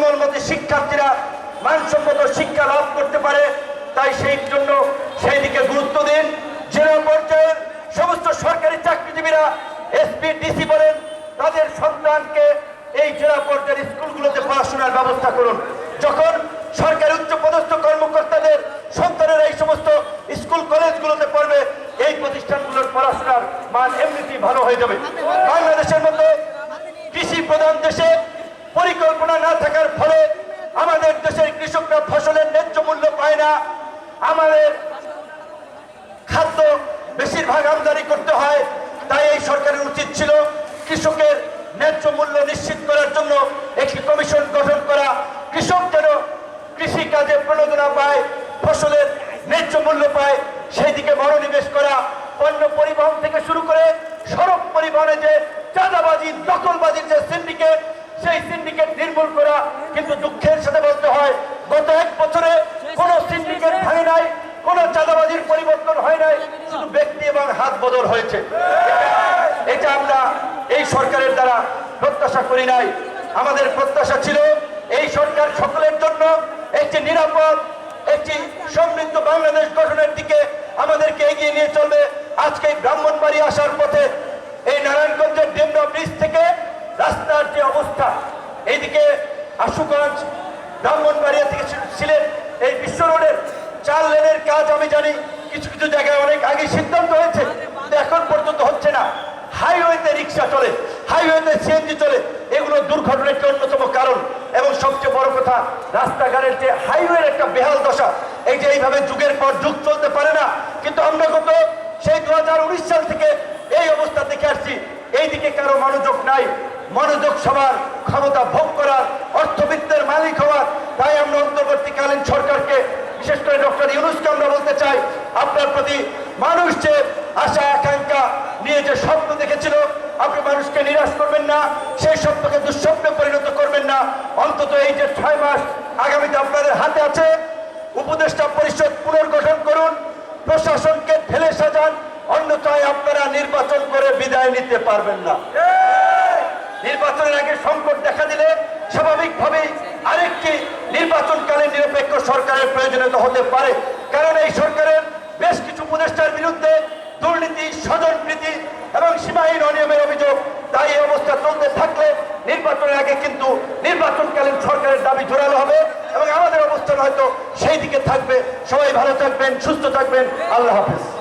কোমলমতি শিক্ষার্থীরা মানসম্মত শিক্ষা লাভ করতে পারে, তাই সেই জন্য সেই দিকে গুরুত্ব দিন। জেলা পর্যায়ের সমস্ত সরকারি চাকরিজীবীরা এসপি ডিসি বলেন, তাদের সন্তানকে এই জেলা পর্যায়ের স্কুলগুলোতে পড়াশোনার ব্যবস্থা করুন। যখন সরকারি উচ্চ পদস্থ কর্মকর্তাদের সন্তানেরা এই সমস্ত স্কুল কলেজগুলোতে পড়বে, এই প্রতিষ্ঠানগুলোর পড়াশোনার মান এমনিতেই ভালো হয়ে যাবে। বাংলাদেশের মতো কৃষি প্রধান দেশে পরিকল্পনা না থাকার ফলে আমাদের দেশের কৃষকরা ফসলের ন্যায্য মূল্য পায় না। আমাদের খাদ্য বেশিরভাগ আমদানি করতে হয়, তাই এই সরকারের উচিত ছিল কৃষকের ন্যায্য মূল্য নিশ্চিত করার জন্য একটি কমিশন গঠন করা। কৃষক যেন কৃষি কাজে প্রণোদনা পায়, ফসলের ন্যায্য মূল্য পায় সেই দিকে মনোনিবেশ করা। পণ্য পরিবহন থেকে শুরু করে সড়ক পরিবহনে যে চাঁদাবাজি দখলবাজির যে সিন্ডিকেট সেই সিন্ডিকেট নির্মূল করা কিন্তু দুঃখের সাথে বলতে হয় গত এক বছরে কোনো সিন্ডিকেট ভাঙে নাই কোনো চাঁদাবাজির পরিবর্তন হয় নাই শুধু হাত বদল হয়েছে। এটা আমরা এই সরকারের দ্বারা প্রত্যাশা করি নাই। আমাদের প্রত্যাশা ছিল এই সরকার সকলের জন্য একটি নিরাপদ, একটি সমৃদ্ধ বাংলাদেশ গঠনের দিকে আমাদেরকে এগিয়ে নিয়ে চলবে। আজকে ব্রাহ্মণবাড়ি আসার পথে এই নারায়ণগঞ্জের ডেমরা ব্রিজ থেকে রাস্তার যে অবস্থা, এইদিকে আশুগঞ্জ, ব্রাহ্মণবাড়িয়া থেকে সিলেট, এই বিশ্ব রোডের চার লেনের কাজ আমি জানি। কিছু কিছু জায়গায় অনেক আগে সিদ্ধান্ত হয়েছে। হচ্ছে না। হাইওয়েতে রিক্সা চলে হাইওয়েতে সিএনজি চলে, এগুলো দুর্ঘটনার একটি অন্যতম কারণ। এবং সবচেয়ে বড় কথা, রাস্তাঘাটের যে হাইওয়ের একটা বেহাল দশা, এই যে এইভাবে যুগের পর যুগ চলতে পারে না, কিন্তু আমরা গত সেই দু সাল থেকে এই অবস্থা দেখে আসছি। এইদিকে কারও মনোযোগ নাই, মনোযোগ সবার, ক্ষমতা ভোগ করার, অর্থবিত্তের মালিক হওয়ার। তাই আমরা অন্তর্বর্তীকালীন সরকারকে, বিশেষ করে ডক্টর ইউনুসকে আমরা বলতে চাই, আপনার প্রতি মানুষ যে আশা যে স্বপ্ন দেখেছিল, আপনি মানুষকে নিরাশ করবেন না, সেই স্বপ্নকে দুঃস্বপ্নে পরিণত করবেন না। অন্তত এই যে ছয় মাস আগামীতে আপনাদের হাতে আছে, উপদেষ্টা পরিষদ পুনর্গঠন করুন, প্রশাসনকে ঢেলে সাজান, অন্যথায় আপনারা নির্বাচন করে বিদায় নিতে পারবেন না। নির্বাচনের আগে সংকট দেখা দিলে স্বাভাবিকভাবেই আরেকটি নির্বাচনকালীন নিরপেক্ষ সরকারের প্রয়োজনীয়তা হতে পারে। কারণ এই সরকারের বেশ কিছু উপদেষ্টার বিরুদ্ধে দুর্নীতি স্বজনপ্রীতি এবং সীমাহীন অনিয়মের অভিযোগ তাই এই অবস্থা চলতে থাকলে নির্বাচনের আগে কিন্তু নির্বাচনকালীন সরকারের দাবি জোরালো হবে এবং হয়তো সেই দিকে থাকবে। সবাই ভালো থাকবেন সুস্থ থাকবেন। আল্লাহ হাফেজ।